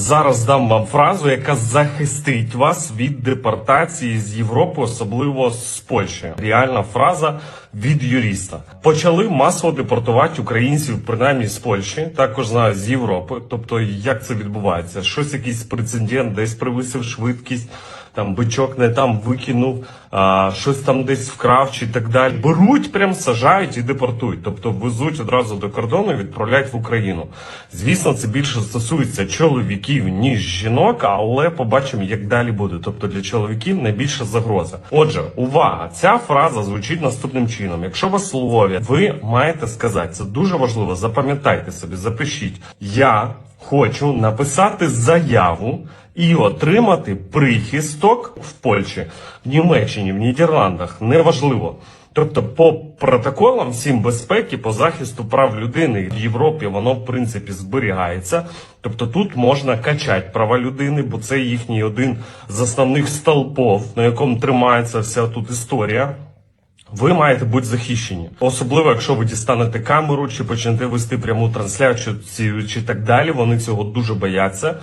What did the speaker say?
Зараз дам вам фразу, яка захистить вас від депортації з Європи, особливо з Польщі. Реальна фраза від юриста. Почали масово депортувати українців, принаймні з Польщі, також знаю з Європи. Тобто, як це відбувається? Щось якийсь прецедент, десь привисив швидкість. Там бичок не там викинув, а, щось там десь вкрав чи так далі. Беруть, прям сажають і депортують. Тобто везуть одразу до кордону і відправляють в Україну. Звісно, це більше стосується чоловіків ніж жінок, але побачимо, як далі буде. Тобто для чоловіків найбільша загроза. Отже, увага! Ця фраза звучить наступним чином. Якщо вас ловлять, ви маєте сказати це дуже важливо. Запам'ятайте собі, запишіть. Я хочу написати заяву і отримати прихисток в Польщі, в Німеччині, в Нідерландах. Неважливо. Тобто, по протоколам всім безпеки, по захисту прав людини в Європі воно в принципі зберігається. Тобто тут можна качати права людини, бо це їхній один з основних столпов, на якому тримається вся тут історія. Ви маєте бути захищені, особливо якщо ви дістанете камеру чи почнете вести пряму трансляцію чи так далі. Вони цього дуже бояться.